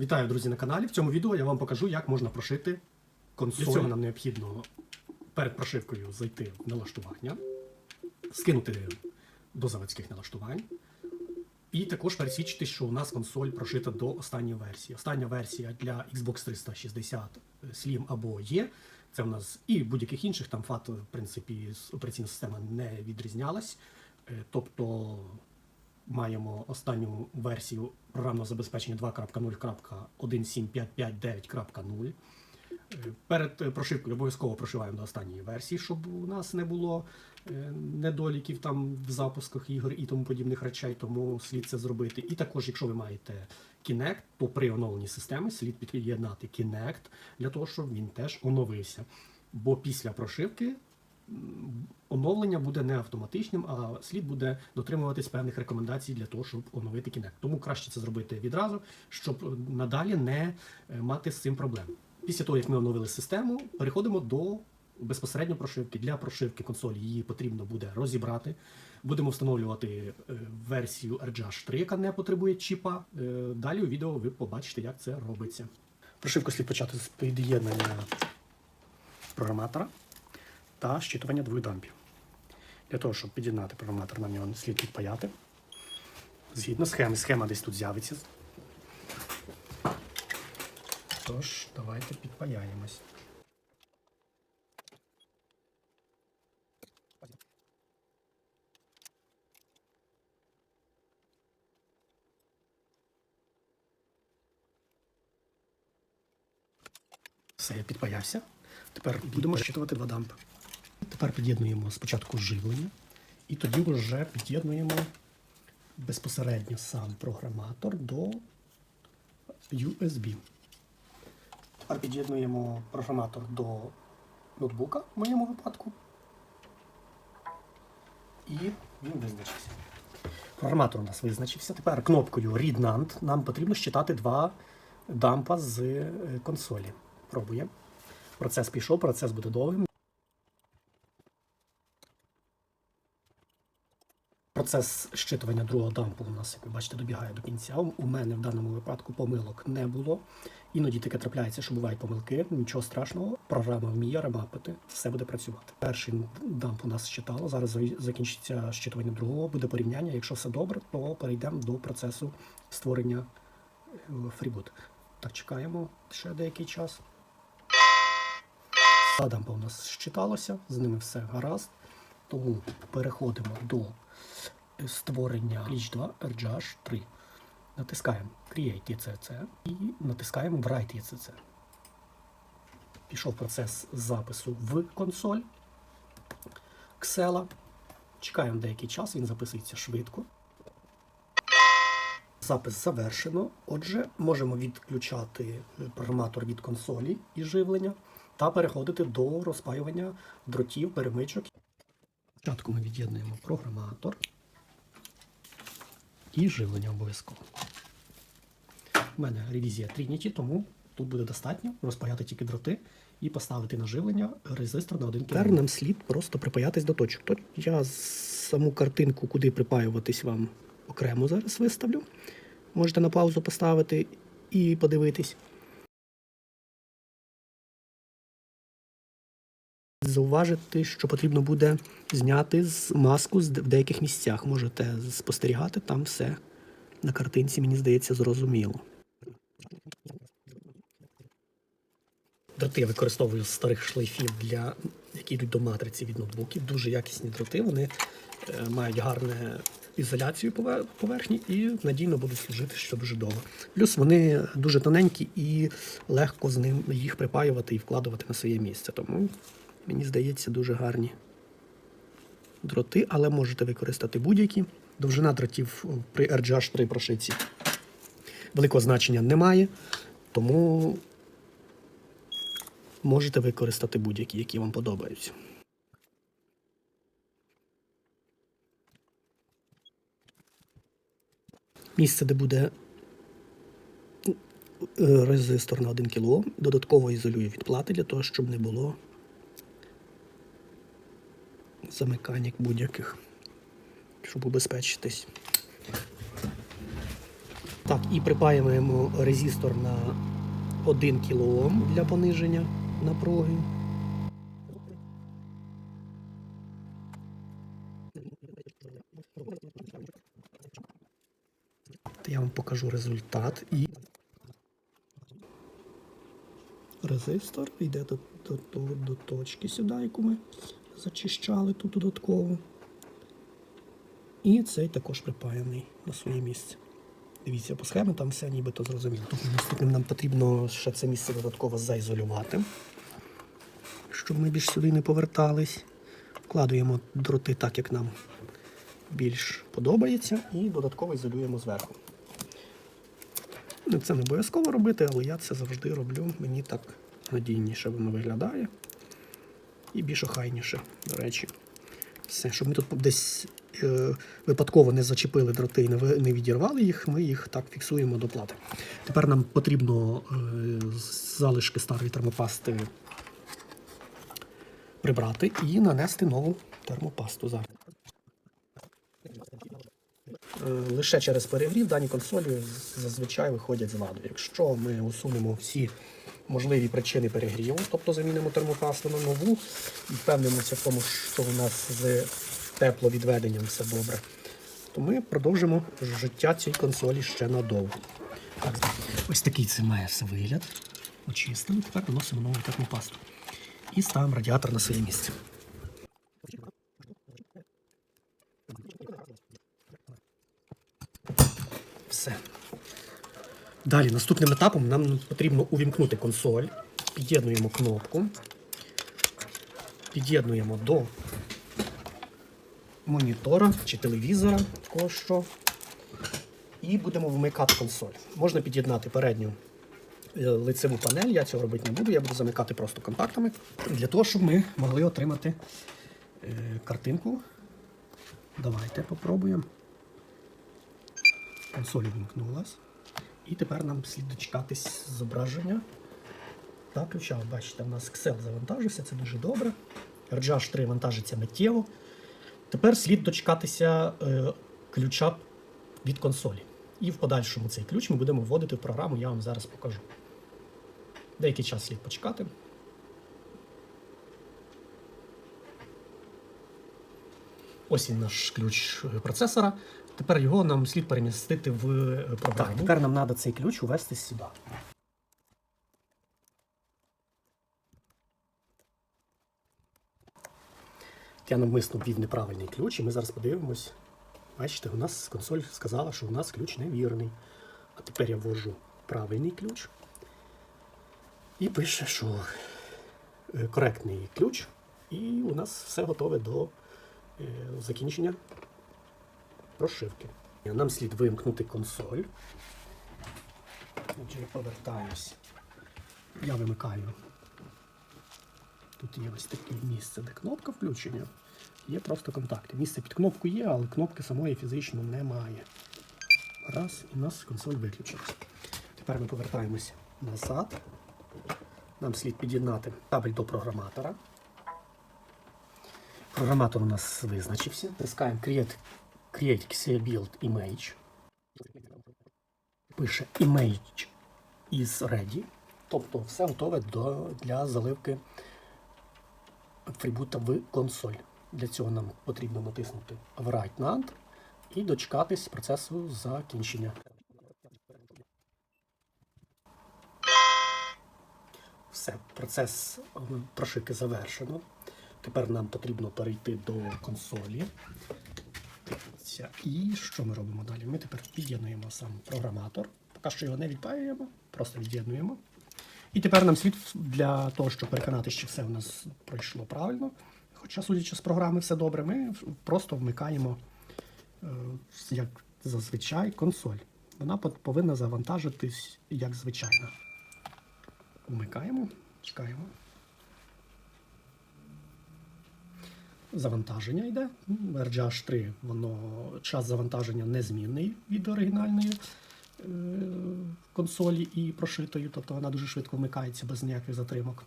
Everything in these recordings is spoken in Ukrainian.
Вітаю, друзі, на каналі. В цьому відео я вам покажу, як можна прошити консоль. Для цього нам необхідно перед прошивкою зайти в налаштування, скинути до заводських налаштувань. І також пересвідчити, що у нас консоль прошита до останньої версії. Остання версія для Xbox 360 Slim або є. Це у нас і будь-яких інших там FAT, в принципі, операційна система не відрізнялась. Е, Тобто маємо останню версію програмного забезпечення 2.0.17559.0. Е, Перед е, прошивкою обов'язково прошиваємо до останньої версії, щоб у нас не було е, недоліків там в запусках ігор і тому подібних речей, тому слід це зробити. І також, якщо ви маєте Kinect, то при оновленні системи слід під'єднати Kinect для того, щоб він теж оновився. Бо після прошивки оновлення буде не автоматичним, а слід буде дотримуватись певних рекомендацій для того, щоб оновити Kinect. Тому краще це зробити відразу, щоб е, надалі не е, мати з цим проблем. Після того, як ми оновили систему, переходимо до безпосередньо прошивки. Для прошивки консолі її потрібно буде розібрати. Будемо встановлювати е, версію RGH 3, яка не потребує чіпа. Далі у відео ви побачите, як це робиться. Прошивку слід почати з під'єднання програматора та щитування двох дампів. Для того, щоб під'єднати програматор, нам його слід підпаяти. Згідно схеми, схема десь тут з'явиться. Тож, давайте підпаяємось. Все, я підпаявся. Тепер будемо щитувати два дампи. Тепер під'єднуємо спочатку живлення, і тоді вже під'єднуємо безпосередньо сам програматор до USB. Тепер під'єднуємо програматор до ноутбука в моєму випадку. І він визначився. Програматор у нас визначився. Тепер кнопкою Read NAND нам потрібно щитати два дампа з е, консолі. Пробуємо. Процес пішов, процес буде довгим. Процес щитування другого дампу у нас, як ви бачите, добігає до кінця. У мене в даному випадку помилок не було. Іноді таке трапляється, що бувають помилки. Нічого страшного. Програма вміє ремапити, все буде працювати. Перший дамп у нас щитало. Зараз закінчиться щитування другого, буде порівняння. Якщо все добре, то перейдемо до процесу створення е, фрібут. Так, чекаємо ще деякий час. Два дампа у нас щиталося, з ними все гаразд. Тому переходимо до створення Glitch 2 RGH 3. Натискаємо Create ECC і натискаємо Write ECC. Пішов процес запису в консоль Excel. Чекаємо деякий час, він записується швидко. Запис завершено. Отже, можемо відключати програматор від консолі і живлення та переходити до розпаювання дротів, перемичок. Спочатку ми від'єднуємо програматор і живлення обов'язково. У мене ревізія Trinity, тому тут буде достатньо розпаяти тільки дроти і поставити на живлення резистор на 1 кг. Тепер нам слід просто припаятись до точок. То я саму картинку, куди припаюватись вам окремо зараз виставлю. Можете на паузу поставити і подивитись. Зауважити, що потрібно буде зняти з маску в деяких місцях. Можете спостерігати, там все на картинці, мені здається, зрозуміло. Дроти я використовую з старих шлейфів, для, які йдуть до матриці від ноутбуків. Дуже якісні дроти. Вони е, мають гарну ізоляцію поверхні і надійно будуть служити ще дуже довго. Плюс вони дуже тоненькі і легко з ним їх припаювати і вкладувати на своє місце. Тому мені здається, дуже гарні дроти, але можете використати будь-які. Довжина дротів при RGH 3 прошивці великого значення немає, тому можете використати будь-які, які вам подобаються. Місце, де буде е, резистор на 1 кОм, додатково ізолюю від плати для того, щоб не було замикань будь-яких, щоб убезпечитись. Так, і припаюємо резистор на 1 кОм для пониження напруги. Я вам покажу результат і резистор йде до, до, до, до точки сюди, яку ми зачищали тут додатково. І цей також припаяний на своє місце. Дивіться, по схемі там все нібито зрозуміло. Тут наступним нам потрібно ще це місце додатково заізолювати, щоб ми більш сюди не повертались. Вкладуємо дроти так, як нам більш подобається, і додатково ізолюємо зверху. Це не обов'язково робити, але я це завжди роблю. Мені так надійніше воно виглядає. І більш охайніше, до речі. Все, щоб ми тут десь е, випадково не зачепили дроти і не, не відірвали їх, ми їх так фіксуємо до плати. Тепер нам потрібно е, залишки старої термопасти прибрати і нанести нову термопасту зараз. Е, Лише через перегрів дані консолі зазвичай виходять з ладу. Якщо ми усунемо всі можливі причини перегріву, тобто замінимо термопасту на нову і впевнимося в тому, що у нас з тепловідведенням все добре, то ми продовжимо життя цієї консолі ще надовго. Так, ось такий це має все вигляд. Очистили, тепер наносимо нову термопасту. І ставимо радіатор на своє місце. Все. Далі, наступним етапом нам потрібно увімкнути консоль. Під'єднуємо кнопку. Під'єднуємо до монітора чи телевізора, такого що. І будемо вмикати консоль. Можна під'єднати передню е, лицеву панель, я цього робити не буду, я буду замикати просто контактами, для того, щоб ми могли отримати е, картинку. Давайте попробуємо. Консоль вимкнулась. І тепер нам слід дочекатись зображення та ключа. Бачите, у нас Excel завантажився, це дуже добре. RGH 3 вантажиться миттєво. Тепер слід дочекатися е, ключа від консолі. І в подальшому цей ключ ми будемо вводити в програму, я вам зараз покажу. Деякий час слід почекати. Ось він наш ключ е, процесора. Тепер його нам слід перемістити в е, програму. Так, тепер нам треба цей ключ увести сюди. Я навмисно ввів неправильний ключ, і ми зараз подивимось. Бачите, у нас консоль сказала, що у нас ключ невірний. А тепер я ввожу правильний ключ. І пише, що е, коректний ключ. І у нас все готове до е, закінчення прошивки. Нам слід вимкнути консоль. Отже, я повертаюсь. Я вимикаю. Тут є ось таке місце, де кнопка включення. Є просто контакти. Місце під кнопку є, але кнопки самої фізично немає. Раз, і нас консоль виключилась. Тепер ми повертаємось назад. Нам слід під'єднати кабель до програматора. Програматор у нас визначився. Тискаємо Create, create Build Image. Пише Image is ready. Тобто все готове до, для заливки атрибута в консоль. Для цього нам потрібно натиснути Write NAND і дочекатись процесу закінчення. Все, процес прошивки завершено. Тепер нам потрібно перейти до консолі. Дивіться. І що ми робимо далі? Ми тепер під'єднуємо сам програматор. Поки що його не відпаюємо, просто від'єднуємо. І тепер нам слід для того, щоб переконати, що все у нас пройшло правильно. Хоча, судячи з програми, все добре, ми просто вмикаємо, е, як зазвичай, консоль. Вона повинна завантажитись як звичайно. Вмикаємо, чекаємо. Завантаження йде. RGH 3, воно час завантаження незмінний від оригінальної е, консолі і прошитої, тобто вона дуже швидко вмикається без ніяких затримок.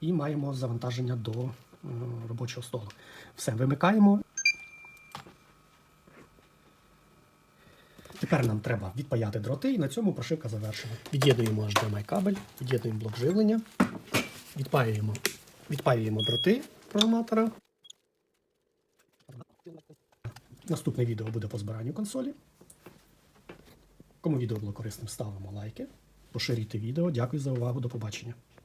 І маємо завантаження до е, робочого столу. Все, вимикаємо. Тепер нам треба відпаяти дроти, і на цьому прошивка завершена. Від'єднуємо HDMI кабель, від'єднуємо блок живлення, відпаюємо, відпаюємо дроти програматора. Наступне відео буде по збиранню консолі. Кому відео було корисним, ставимо лайки, поширюйте відео. Дякую за увагу. До побачення.